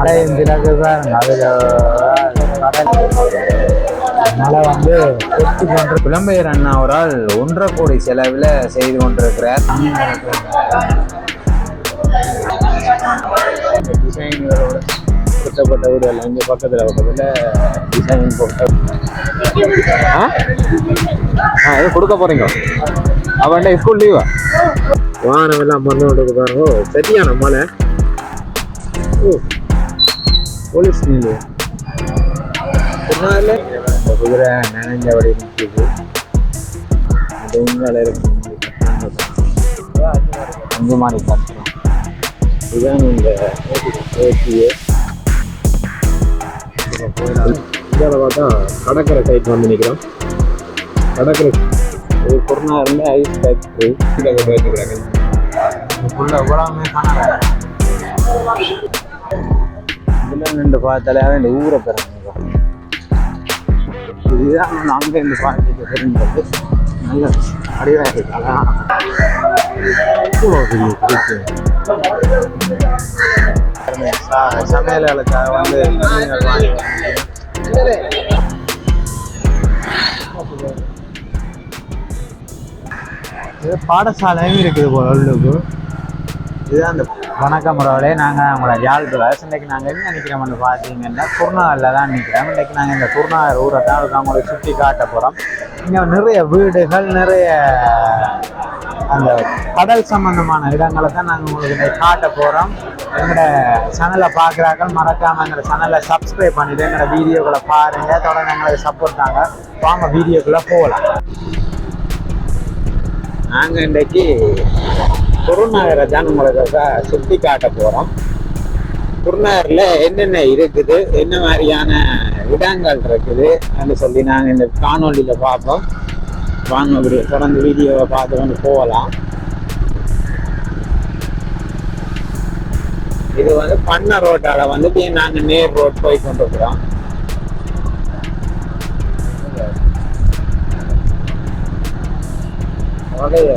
மழையும் பிறகு பாருங்க அதுல மழை வந்து கொட்டி கொண்டு புலம்பெயர் அண்ணா அவரால் ஒன்றரை கோடி செலவில் செய்து கொண்டிருக்கிறார். டிசைன்களோட கொடுத்தப்பட்ட வீடுகள் இங்கே பக்கத்தில் பக்கத்தில் டிசைன் போட்ட ஆ? ஆ எதுவும் கொடுக்க போறீங்க அவன்டா ஸ்கூல் லீவா வானம் எல்லாம் விட்டுக்கு பாருங்க. சரியான மழை ஓ. போலீஸ் நீங்க பின்னால இந்த குதிரை நிற்குது அதுங்களை இருக்கு அஞ்சு மாதிரி கட்டுறோம் இதுதான் இந்த ஏசியே இதில் பார்த்தா கடற்கரை சைட் வந்து நிற்கிறோம் கடற்கரை இது கொரோனா இருந்து ஐஸ் ஃபேக்ட்ரி கீழே கொண்டு வச்சுக்கிறாங்க ஃபுல்லாக உலகமே காணல இதில் நின்று பார்த்தாலே இந்த ஊரை பிறந்தோம் இதுதான் நாங்கள் இருந்து பார்த்துட்டு தெரிஞ்சது நல்ல அடிவாக இருக்கு அழகான இவ்வளோ பெரிய குறிப்பு ச- சமையல் வேலைக்காக வந்து மீன்கள் வாங்கி பாடசாலையும் இருக்குது போல உள்ளுக்கு. இதுதான் அந்த வணக்கம் முறையிலே நாங்கள் உங்களை யாழ்ப்பாண இன்றைக்கு நாங்கள் எங்கே நிற்கிறோம்னு பார்த்தீங்கன்னா குருநாகரில் தான் நிற்கிறோம் இன்றைக்கு நாங்கள் இந்த குருநாகர் ஊரை தான் உங்களுக்கு சுற்றி காட்ட போகிறோம் இங்கே நிறைய வீடுகள் நிறைய அந்த கடல் சம்பந்தமான இடங்களை தான் நாங்கள் உங்களுக்கு இன்னைக்கு காட்ட போகிறோம் எங்களோட சேனலை பார்க்குறாக்கள் மறக்காமல் எங்களோட சேனலை சப்ஸ்கிரைப் பண்ணிவிட்டு எங்களோட வீடியோக்களை பாருங்கள் தொடர்ந்து எங்களுக்கு சப்போர்ட் தாங்க. வாங்க வீடியோக்குள்ளே போகலாம். நாங்கள் இன்றைக்கு குருநகரை தான் உங்களுக்கு சுற்றி காட்ட போகிறோம் குருநகரில் என்னென்ன இருக்குது என்ன மாதிரியான இடங்கள் இருக்குது அப்படின்னு சொல்லி நாங்கள் இந்த காணொலியில் பார்ப்போம். வாங்க தொடர்ந்து வீடியோவை பார்த்து கொண்டு போகலாம். இது வந்து பண்ண ரோட்டால வந்துட்டு நாங்கள் நேர் ரோட் போய் கொண்டிருக்கிறோம் அவ்வளோ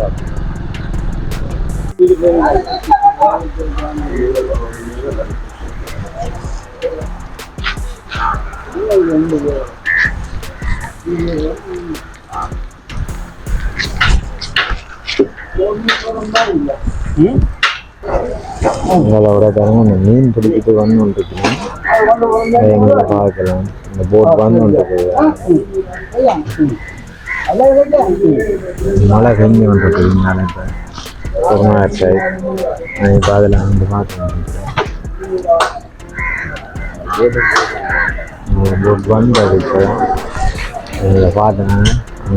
உங்களோட தரங்க மீன் பிடிக்கிட்டு வந்து வந்துருக்கணும் எங்களை பார்க்கலாம். இந்த போட் வந்து வந்துருக்கு மழை கம்மி வந்துருக்கு இதனால இப்போ கொரோனா சைட் நான் இப்போ அதில் வந்து பார்த்து போட் வந்தது இப்போ இதில் பார்த்தேன்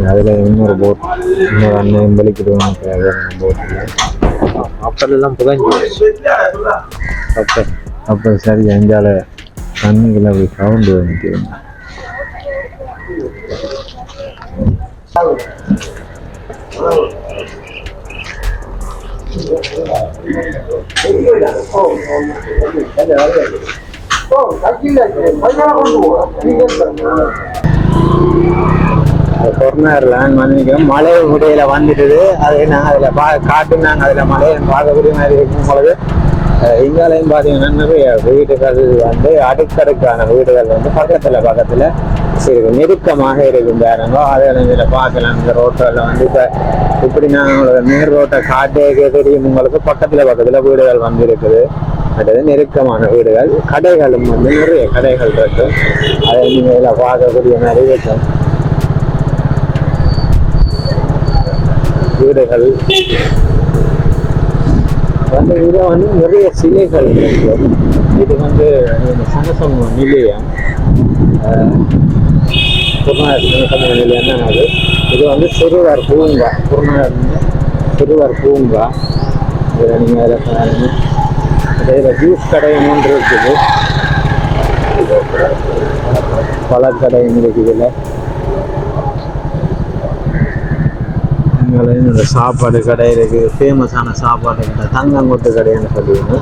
அதில் இன்னொரு போட் இன்னொரு அண்ணன் வெளிக்கிட்டு வந்து போட்டில் கப்பலெல்லாம் புதஞ்சு அப்போ அப்போ சரி அஞ்சால தண்ணிக்குள்ள அப்படி சவுண்டு வந்துட்டு கொரோனாவில் நாங்கள் வந்து மழை உடையில வந்துடுது அது நாங்கள் அதில் பா காட்டு நாங்கள் அதில் மலையை பார்க்கக்கூடிய மாதிரி இருக்கும் பொழுது. இந்தியாலையும் இங்காலையும் பார்த்தீங்கன்னா நிறைய வீடுகள் வந்து அடுக்கடுக்கான வீடுகள் வந்து பக்கத்தில் பக்கத்தில் இருக்கு. நெருக்கமாக இருக்கும் பாருங்க. அதை இதில் பார்க்கலாம். இந்த ரோட்டில் வந்து இப்போ இப்படி நான் உங்களுக்கு நேர் ரோட்டை காட்டே தெரியும். உங்களுக்கு பக்கத்தில் பக்கத்தில் வீடுகள் வந்து இருக்குது. அடுத்தது நெருக்கமான வீடுகள். கடைகளும் வந்து நிறைய கடைகள் இருக்கும் அதை நீங்கள் இதில் பார்க்கக்கூடிய மாதிரி இருக்கும். வீடுகள். அந்த இதில் வந்து நிறைய சிலைகள் இருக்கு இது வந்து இந்த நிலையம். அஹ், குருநாதர் நிலையம் தான் அது. இது வந்து சிறுவர் பூங்கா. குருநாதர் சிறுவர் பூங்கா. இதில் நீங்கள் அதில் பாருங்க. இதில் ஜூஸ் கடையும் ஒன்று இருக்குது. பழக்கடையும் இருக்குது இதில். இங்கே இந்த சாப்பாடு கடை இருக்குது ஃபேமஸான சாப்பாடு கடை தங்கங்கொட்டு கடைன்னு சொல்லுவாங்க.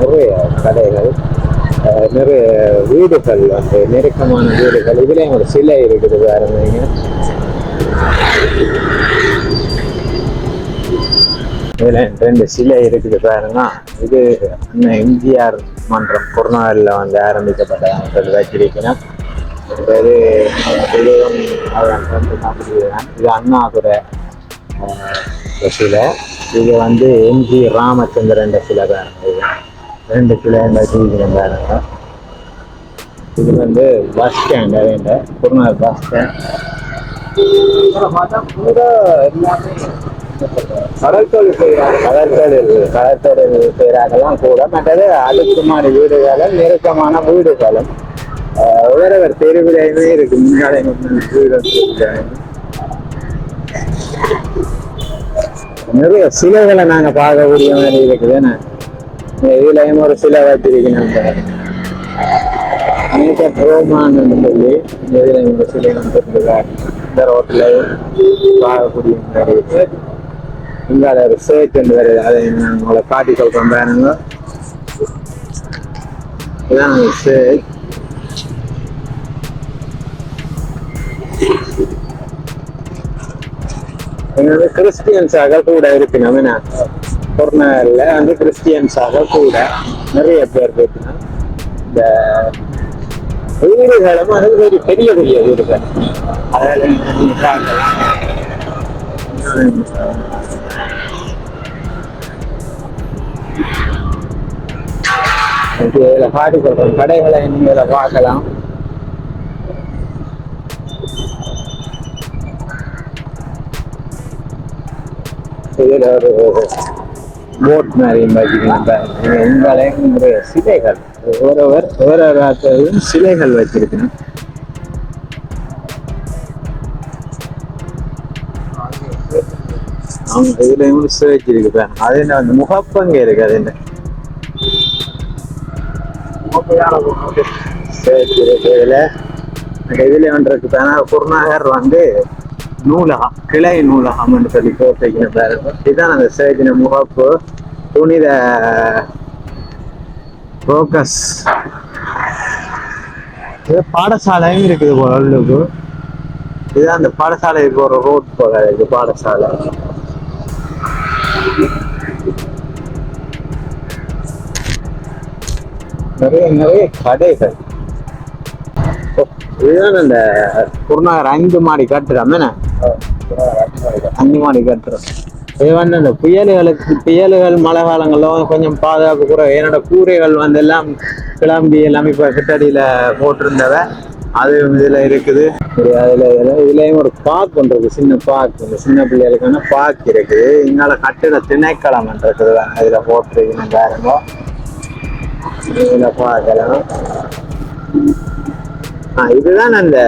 நிறைய கடைகள் நிறைய வீடுகள் வந்து நெருக்கமான வீடுகள். இதுலேயும் ஒரு சிலை இருக்குது பாருங்க இதில் ரெண்டு சிலை இருக்குது பாருங்க. இது அண்ணன் எம்ஜிஆர் மன்றம் குருநாளில் வந்து ஆரம்பிக்கப்பட்ட சொல்லி வச்சிருக்கிறேன். இது தெய்வம் வந்து இது அண்ணாதுரை சிலை இது வந்து எம்ஜி ராமச்சந்திரன் சிலை பாருங்க இருக்குது ரெண்டு கிலோ வச்சிருக்கிறேன் பாருங்க இது வந்து பஸ் ஸ்டாண்ட் அதேண்ட குருநாள் பஸ் ஸ்டாண்ட் கடற்தொழில் செய்கிறாங்க கடற்கரை கடற்தொழில் செய்கிறாங்கலாம் கூட மற்றது அடுக்குமாடி வீடுகளும் நெருக்கமான வீடுகளும். ஒவ்வொருவர் தெருவிலையுமே இருக்கு முன்னாடி நிறைய சிலைகளை நாங்க பார்க்கக்கூடிய மாதிரி இருக்குது. என்ன? இதுலயும் ஒரு சிலை வச்சிருக்கணும் நம்ம ரோமான்னு சொல்லி இதுலயும் ஒரு சிலை வந்துருக்காங்க இந்த ரோட்லயும் பார்க்கக்கூடிய மாதிரி இருக்கு இங்கால ஒரு சேட் வருது. அதை நான் உங்களை காட்டி சொல்றேன் பாருங்க இதான் சேத். என்னது கிறிஸ்டியன்ஸாக கூட இருக்கு நம்ம கொரோனாவில் வந்து கிறிஸ்டியன்ஸாக கூட நிறைய பேர் இருக்கணும் இந்த வீடுகளும் அது ஒரு பெரிய பெரிய வீடுகள். அதில் நீங்க பார்க்கலாம். கடைகளை நீங்கள் பார்க்கலாம். இதுல ஒரு போட் மாதிரி பார்த்தீங்கன்னா உங்களையும் சிலைகள். ஒருவர் ஒருவராகவும் சிலைகள் வச்சிருக்கணும். அவங்க இதுலயும் ஒரு இருக்கு பாருங்க அது என்ன வந்து முகப்பங்க இருக்கு அது என்ன? சேர்ச் இருக்கு இதுல இதுல ஒன்று இருக்கு பாருங்க குருநாகர் வந்து நூலகம் கிளை நூலகம்னு சொல்லி போட்டிருக்கணும் பாருங்க இதுதான் அந்த சேர்ச்சின முகப்பு. புனித ஃபோக்கஸ் இது பாடசாலையும் இருக்குது உள்ளுக்கு. இதுதான் அந்த பாடசாலைக்கு போற ரோட் போல இருக்கு பாடசாலை. நிறைய நிறைய கடைகள். இதுதான் அந்த குருநாகர் ஐந்து மாடி கட்டுறோம் அஞ்சு மாடி கட்டுறோம் இது வந்து அந்த புயல்களுக்கு புயல்கள் மழை காலங்களில் கொஞ்சம் பாதுகாப்பு குறைவு என்னோட கூரைகள் வந்து எல்லாம் கிளம்பி எல்லாமே இப்போ கிட்டடியில போட்டிருந்தவ அது இதில் இருக்குது. அதில் இதுலேயும் ஒரு பார்க் ஒன்று இருக்குது. சின்ன பார்க் இந்த சின்ன பிள்ளைகளுக்கான பார்க் இருக்குது. இங்கால கட்டிட திணைக்களம் இருக்குது. இதில் போட்டிருக்கணும் பாருங்க. இதில் பார்க்கலாம். ஆ, இதுதான் அந்த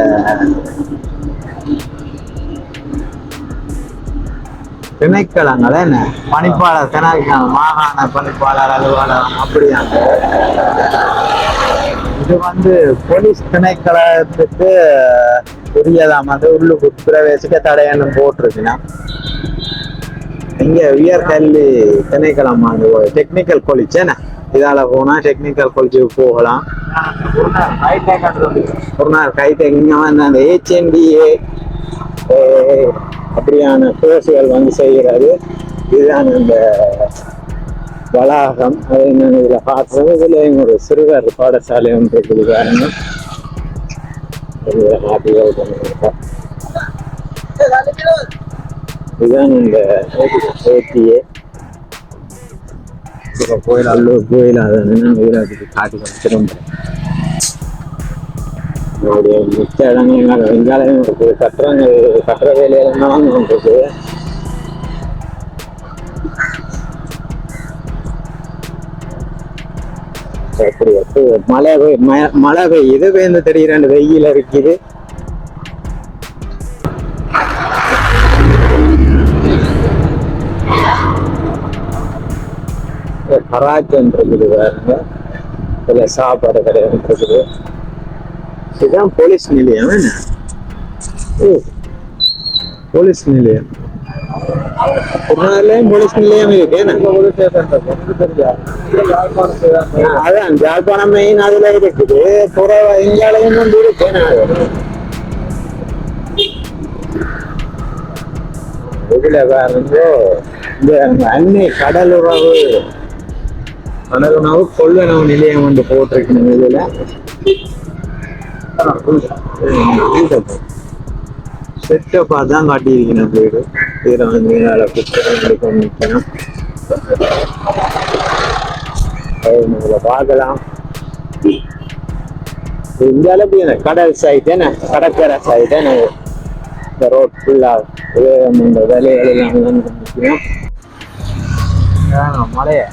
திணைக்களங்கள் என்ன? பணிப்பாளர் திணைக்களம் மாகாண பணிப்பாளர் அலுவலகம் அப்படியாங்க இது வந்து போலீஸ் திணைக்களத்துக்கு உரியதாம் வந்து உள்ளுக்கு பிரவேசிக்க தடையன்னு போட்டிருக்குன்னா இங்க உயர்கல்வி திணைக்களம் அங்க டெக்னிக்கல் காலேஜ் என்ன? இதால போனா டெக்னிக்கல் காலேஜுக்கு போகலாம். ஒரு நாள் கைத்தை இங்க வந்து அந்த ஹெச்என்டிஏ அப்படியான கோர்ஸுகள் வந்து செய்கிறது. இதுதான் இந்த வளாகம். அதை நான் இதில் பார்க்குறது இதில் ஒரு சிறுவர் பாடசாலை ஒன்று இருக்குது பாருங்க. இதுதான் இந்த ஏடிஏ. கோயில் அல்லூர் கோயில் அதை நான் வீராஜுக்கு காட்டி திரும்ப நம்முடைய மிச்ச இடங்கள் வெங்காயம் இருக்கு கட்டுறங்கள் கட்டுற வேலையெல்லாம் இருக்கு அப்படி அப்படி மழை மழை பெய்யுது வேந்து தெரியுற வெயில் இருக்குது கராச்சன் இருக்குது பாருங்க. இதுல சாப்பாடு கிடையாது இருக்குது. இதுதான் போலீஸ் நிலையம். ஓ போலீஸ் நிலையம். குருநாகர்லயும் போலீஸ் நிலையம் இருக்கு அதான் ஜாழ்ப்பாணம் மெயின் அதுல இருக்குது. புற இந்தியாலயும் வந்து இருக்கு என்ன? இதுல பாருங்க இந்த அன்னை கடலுறவு கடலுணவு கொள்ளுணவு நிலையம் வந்து போட்டிருக்கணும் இதுல. செட்டப்பா தான் காட்டியிருக்கேன் வீடு இதுல வந்து மேல புத்தகம் எடுக்க நிற்கணும் உங்களை பார்க்கலாம் இந்த அளவுக்கு என்ன கடல் சைட் என்ன கடற்கரை சைட் என்ன இந்த ரோட் ஃபுல்லாக இந்த வேலைகள் எல்லாம் மழையை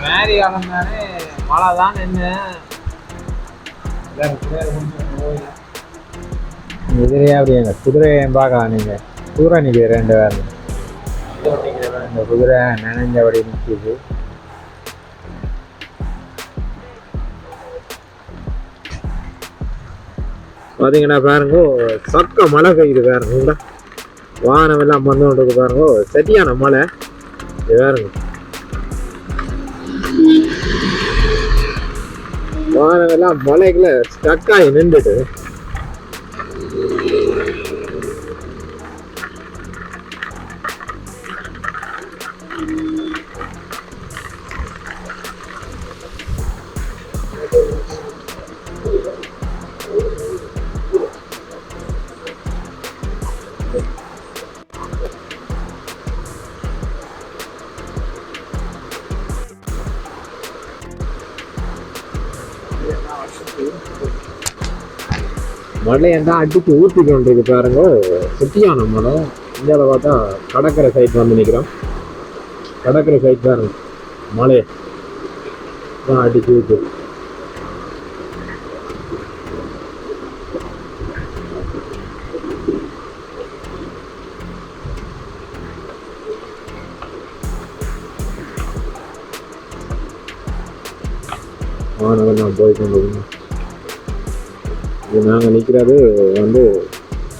மேரி காலம் தானே மழை தான் என்ன இதுலயே அப்படி அந்த குதிரையை பார்க்கலாம் நீங்க? குதிரை நிற்கிது ரெண்டு பேரும் இந்த குதிரை நினைஞ்சபடி நிற்கிது பார்த்தீங்கன்னா பாருங்க சக்க மழை பெய்யுது பாருங்க. வானம் எல்லாம் வந்து கொண்டு இருக்கு பாருங்க. சரியான மழை. இது பாருங்க. வானவெல்லாம் மலைகளை மலைக்குள்ள ஸ்டக் ஆகி நின்றுட்டு. மழையெல்லாம் அடித்து ஊற்றி கொண்டிருக்கு பாருங்க. சுத்தியான மழை. இந்தியாவில் பார்த்தா கடற்கரை சைட் வந்து நிற்கிறோம் கடற்கரை சைட் பாருங்க. மழை தான் அடிச்சு ஊற்று வானவெல்லாம் போய் கொண்டு இது நாங்கள் நிற்கிறது வந்து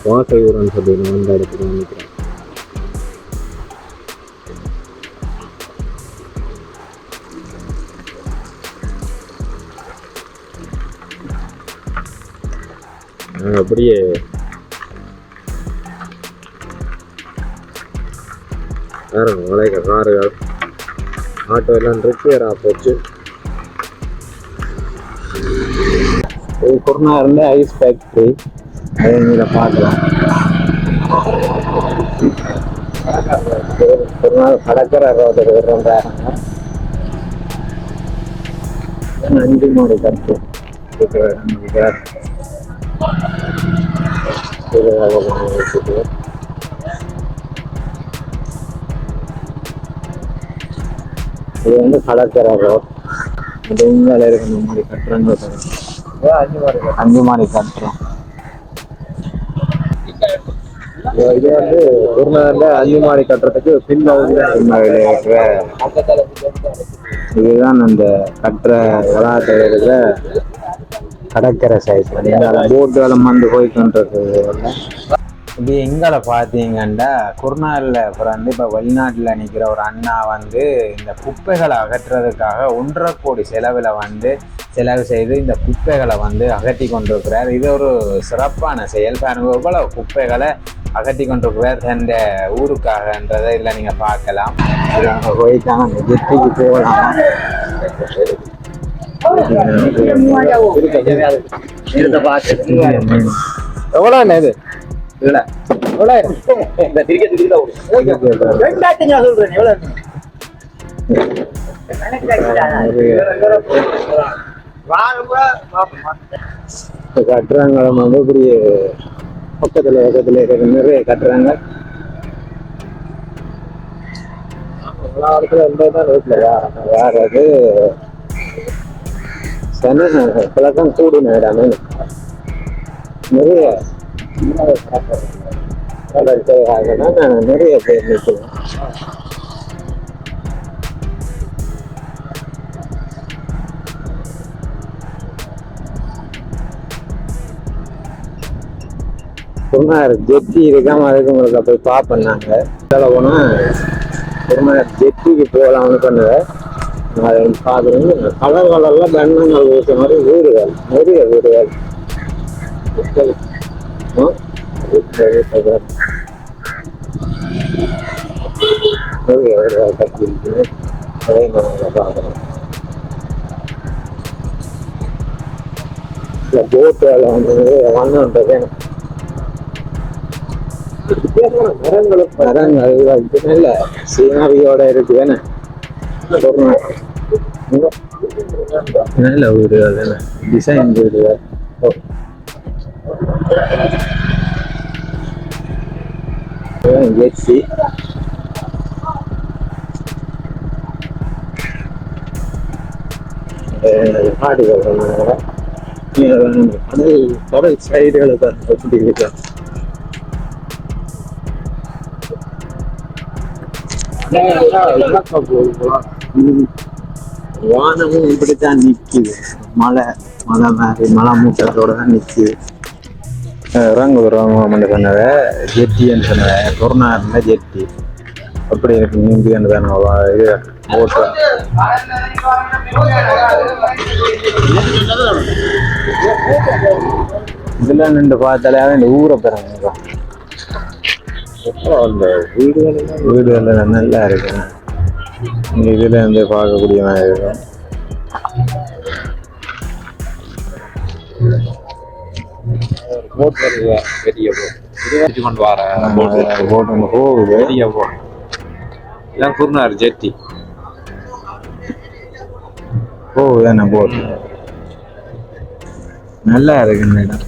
வாசையூரன் சொல்லி நான் அந்த இடத்துல தான் நிற்கிறேன் நாங்கள் அப்படியே வேறு மலைக்க காருகள் ஆட்டோ எல்லாம் ரிப்பேராக போச்சு. இது இருந்த ஐஸ் ஃபேக்ட்ரி அதை நீங்கள் பார்க்கலாம். குருநாள் கடற்கரை ரோடு ரெண்டாயிரம் நன்றி மாடி கருத்து. இது வந்து கடற்கரை ரோட். இது உங்களை இருக்கு நம்மளுடைய கட்டுறங்க அஞ்சு மாடி கட்டுறோம் இது வந்து குருநாதர்ல அஞ்சு மாடி கட்டுறதுக்கு பின்னால் இதுதான் அந்த கட்டுற வளாகத்தில் இருக்கிற கடற்கரை சைஸ் போட்டு வேலை வந்து போய்கிட்டு இது எங்களை பார்த்தீங்கன்னா குருநாளில் அப்புறம் வந்து இப்போ வெளிநாட்டில் நிற்கிற ஒரு அண்ணா வந்து இந்த குப்பைகளை அகற்றுறதுக்காக ஒன்றரை கோடி செலவில் வந்து செலவு செய்து இந்த குப்பைகளை வந்து அகற்றி கொண்டிருக்கிறார். இது ஒரு சிறப்பான செயல். பாருங்க எவ்வளவு குப்பைகளை அகற்றி கொண்டிருக்கிறார் இந்த ஊருக்காகன்றதை இதில் நீங்கள் பார்க்கலாம். அந்த ஜெட்டிக்கு போகலாம். எவ்வளோ இது? கட்டுறாங்க வந்து இப்படி பக்கத்துல பக்கத்துல இருக்கிற நிறைய கட்டுறாங்க. இடத்துல இருந்ததுதான் ரோட்ல. வேற அது சன பழக்கம் கூடின இடமே. நிறைய நிறைய பேர் நிற்கிறோம் குருநாதர் ஜெட்டி இருக்காம அதுக்கு உங்களுக்கு போய் பார்ப்போம் நாங்க சொல்ல போனா குருநாதர் ஜெட்டிக்கு போகலாம்னு பண்ணுவேன் அதை பார்க்குறது கலர் கலர்ல பெண்ணங்கள் ஊற்ற மாதிரி வீடுகள் நிறைய வீடுகள். அதை நம்ம பார்க்கலாம் இந்த போட் வேலை வந்து வண்ணன்றது மரங்களும் மரங்கள் இது நல்ல சீனரியோட இருக்கு வேணே நல்ல வீடுகள் டிசைன் வீடு ஜெர்சி மாடுகள் சொன்னாங்க கடல் கடல் சைடுகளுக்கு எப்படி இருக்கு ம். வானமும் இப்படித்தான் நிக்குது மழை மழை மாதிரி மழை மூட்டத்தோட தான் நிக்குது இறங்கு இறங்குவோம்னு சொன்னதை ஜெட்டின்னு சொன்னத கொரோனா இருந்தால் ஜெட்டி. அப்படி இருக்கு நீந்தி தானே இது போட்டு இதில் நின்று பார்த்தாலே இந்த ஊரை பெறாங்க அந்த வீடுகள் வீடுகள் நல்லா இருக்கு. இதில் இருந்து பார்க்கக்கூடிய மாதிரி இருக்கும். போட் வருது? பெரிய போட் கொண்டு வர போட் ஒன்று போகுது. பெரிய போட் இதான் ஜெட்டி. போகுது என்ன போட்டு நல்லா இருக்கு இந்த இடம்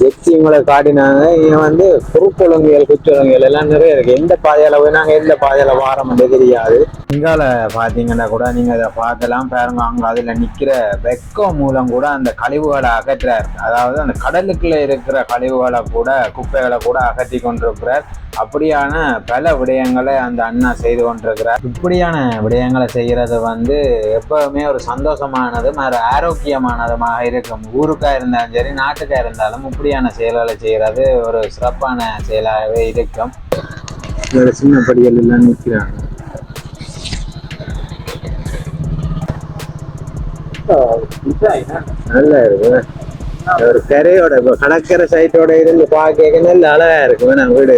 ஜெக்சிங்களை காட்டினாங்க. இவன் வந்து குறுக்குழங்குகள் குற்றொழுங்கியல் எல்லாம் நிறைய இருக்கு. எந்த பாதையில போய் நாங்க எந்த பாதையில வாரம் தெரியாது. இங்கால பாத்தீங்கன்னா கூட நீங்க அதை பார்க்கலாம். பாருங்க அங்க அதுல நிக்கிற வெக்கம் மூலம் கூட அந்த கழிவுகளை அகற்றார். அதாவது அந்த கடலுக்குள்ள இருக்கிற கழிவுகளை கூட குப்பைகளை கூட அகற்றி கொண்டிருக்கிறார். அப்படியான பல விடயங்களை அந்த அண்ணா செய்து கொண்டிருக்கிறார். இப்படியான விடயங்களை செய்யறது வந்து எப்பவுமே ஒரு சந்தோஷமானதும் ஒரு ஆரோக்கியமானதுமாக இருக்கும். ஊருக்கா இருந்தாலும் சரி நாட்டுக்கா இருந்தாலும் இப்படியான செயல்களை செய்யறது ஒரு சிறப்பான செயலாகவே இருக்கும். சின்ன படிகள் எல்லாம் நிற்கிறாங்க. நல்லா இருக்கு. ஒரு கரையோட இப்ப கடற்கரை சைட்டோட இருந்து பார்க்க நல்ல அழகா இருக்கு. வேணாம் வீடு.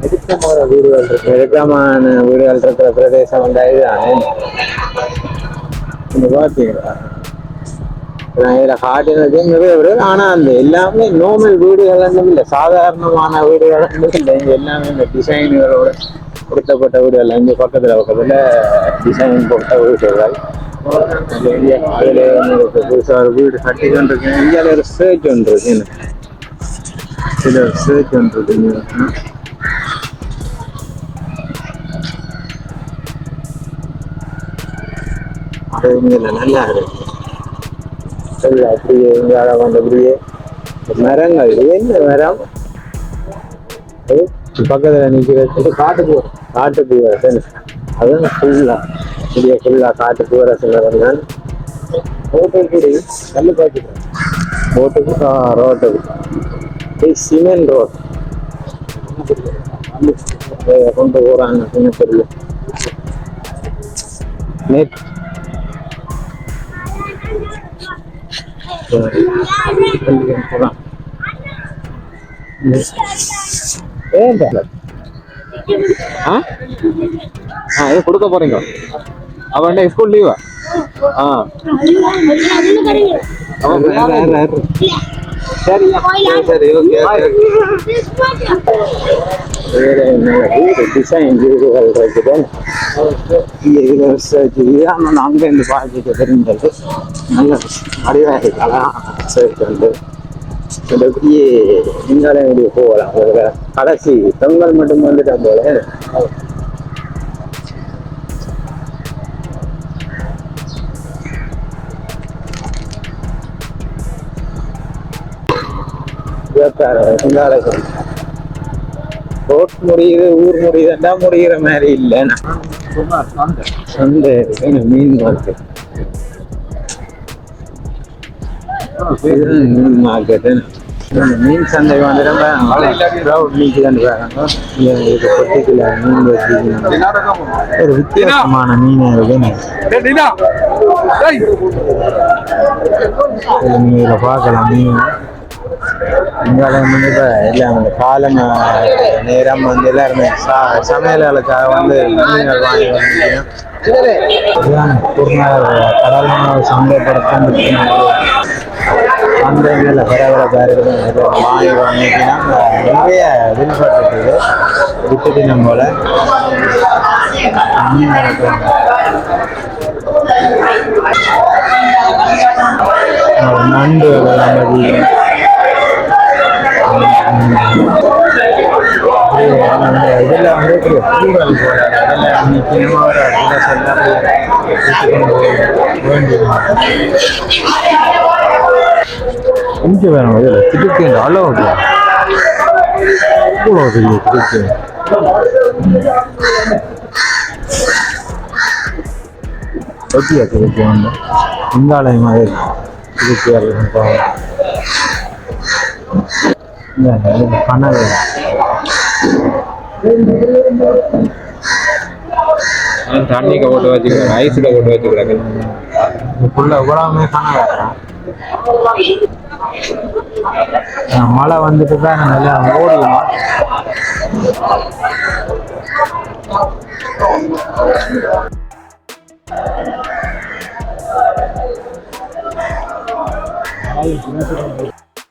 நெருக்கமான வீடுகள் இருக்கு. நெருக்கமான வீடுகள் இருக்கிற பிரதேசம் வந்து இதுதான் இந்த பாத்தீங்களா? நான் இதில் காட்டினது நிறைய வீடு ஆனா அந்த எல்லாமே நார்மல் வீடுகள் இல்லை சாதாரணமான வீடுகள் இல்லை இங்கே எல்லாமே இந்த டிசைன்களோட கொடுத்தப்பட்ட வீடுகள் இங்கே பக்கத்தில் பக்கத்தில் டிசைன் போட்ட வீடுகள் அதுல உங்களுக்கு ஒரு வீடு கட்டி கொண்டிருக்கேன் இந்தியாவில் ஒரு சேர்ச் ஒன்று இருக்கு ஒரு சேர்ச் ஒன்று அது நல்லா இருக்கு சரி அப்படியே இங்கால வந்தபடியே மரங்கள் என்ன மரம்? பக்கத்துல நிக்கிறது காட்டுக்கு காட்டுக்கு அதான். ஃபுல்லா. பெரிய ஃபுல்லா காட்டுக்கு வர சிலர் தான் ரோட்டுக்கு கல்லு பாக்கிட்டேன் ரோட்டுக்கு ரோட்டுக்கு சிமெண்ட் ரோட். கொண்டு போறாங்க சின்ன பெரிய நேற்று ஏன் ஆ? ஆ இது கொடுக்க போறீங்க. அவன் ஸ்கூல் லீவா ஆ சரி சரி ஓகே வேற என்ன வீடு டிசைன் வீடுகள் இருக்குது ஆனால் அங்கேருந்து பார்த்துட்டு தெரிஞ்சது நல்ல அறிவாக இருக்கலாம் சரி வந்து இந்த இப்படியே போகலாம் ஒரு கடைசி தொங்கல் மட்டும் வந்துட்டா போல ரோட் முடியுது ஊர் முடியுதுண்டா முடிகிற மாதிரி இல்லைண்ணா. சந்தை இருக்கு, மீன் மார்க்கெட் இதுதான் மீன் மார்க்கெட் இந்த மீன் சந்தை வந்து ரொம்ப க்ரௌட் நீக்குதான்னு பாருங்க இது பொட்டிக்குள்ள மீன் வச்சிருக்கீங்க ஒரு வித்தியாசமான மீன் இருக்குன்னு இது நீங்க இதில் பார்க்கலாம் மீன் இங்கால வந்து இப்போ எல்லாம் அந்த காலம் நேரம் வந்து எல்லாருமே சா சமையல்களுக்காக வந்து மீன்கள் வாங்கி வந்துருக்கோம் இதுதான் குருநாள் கடல் சந்தைப்படுத்தும் சந்தைகளில் வாங்கி நிறைய நண்டு. இதில் வந்து ஒரு கூடல் போல அதில் இன்னைக்கு நம்ம ஒரு அதில் சொல்ல இங்கே வேணும் இதில் திருப்பி இந்த அளவு இவ்வளோ பெரிய திருப்பி. ஓகே திருப்பி வந்து? இங்காலயம் மாதிரி. திருப்பி அப்படின்னு இந்த கனவு தண்ணிக்கு போட்டு வச்சுக்கிறாங்க ஐஸ்ல போட்டு வச்சுக்கிறாங்க ஃபுல்லாக உலகமே கனவு மழை வந்துட்டு தான் நல்லா ஓடிடும்.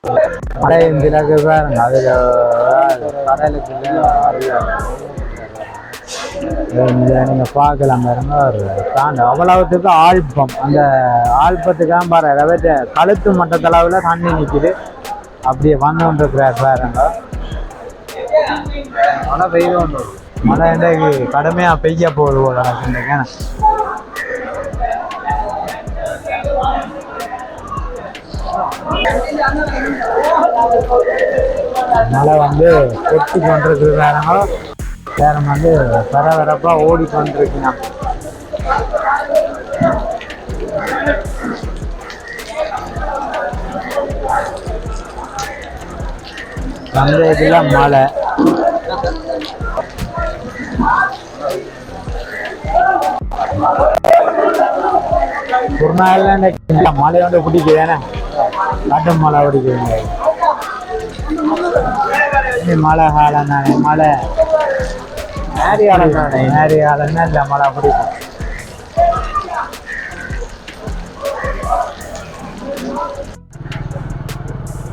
மழை இருந்துலாக்க பாருங்க அதில் கடலுக்கு நீங்கள் பார்க்கலாம் பாருங்க ஒரு தாண்ட அவ்வளவுத்துக்கு ஆல்பம் அந்த ஆல்பத்துக்காக பாரு அதாவது கழுத்து மட்டத்தளவில் தண்ணி நிற்குது அப்படியே வந்துருக்கிறார் கொண்டிருக்கிறார் பாருங்க மழை பெய்து மழை இன்றைக்கு கடுமையாக பெய்ய போகுது போல எனக்கு இன்றைக்கு மழை வந்து கொட்டி கொண்டிருக்கிறாங்க நேரம் வந்து பரபரப்பாக ஓடிக்கொண்டிருக்கிறான் சந்தைக்குள்ள மழை. ஒரு நாள் மழை வந்து பிடிக்குதானே காட்டு மழை பிடிக்குதுங்க இது மழை காலம் தானே மழை. நேரி காலம் தானே நேரி இல்லை மழை பிடிக்கும்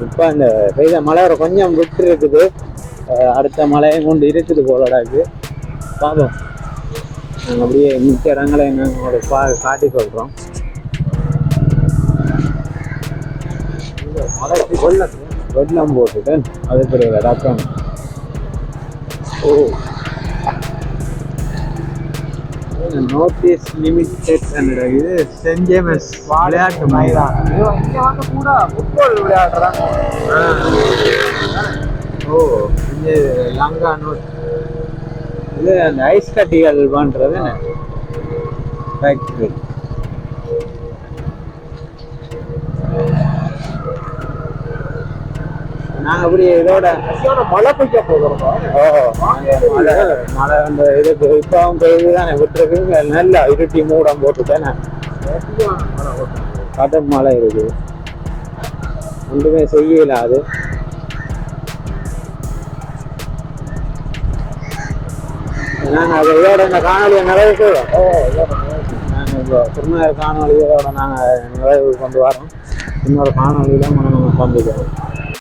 இப்போ அந்த பெய்த மழை கொஞ்சம் விட்டு இருக்குது அடுத்த மழையும் கொண்டு இருக்குது போலடாக்கு பார்ப்போம் நாங்கள் அப்படியே மிச்ச இடங்களை எங்களோட பா காட்டி சொல்கிறோம் வெள்ளம் வெள்ளம் போட்டுட்டு அது பெரிய டாக்டர் ஓ. நார்த் ஈஸ்ட் லிமிடெட் இது? சென்ட் ஜேமஸ் விளையாட்டு மைதானம். இங்க வந்து கூட ஃபுட்பால் விளையாடுறாங்க. ஓ இது லங்கா நோட் இது அந்த ஐஸ் கட்டிகள் பண்றது ஃபேக்ட்ரி நாங்க அப்படி இதோட மழை பெய்ய போகிறோம். மழை மழை அந்த இதுக்கு இப்போ பெய்து தானே விட்டுருக்கு நல்லா இருட்டி மூடம் போட்டுட்டேனே கடும் மழை இருக்குது. ஒன்றுமே செய்யல அது. நாங்கள் அதை இதோட இந்த காணொலியை நிறைவு நாங்கள் இப்போ திருநாள் காணொலியோட நாங்கள் நிறைவு கொண்டு வரோம். இன்னொரு காணொலியில நம்ம சந்திக்கிறோம்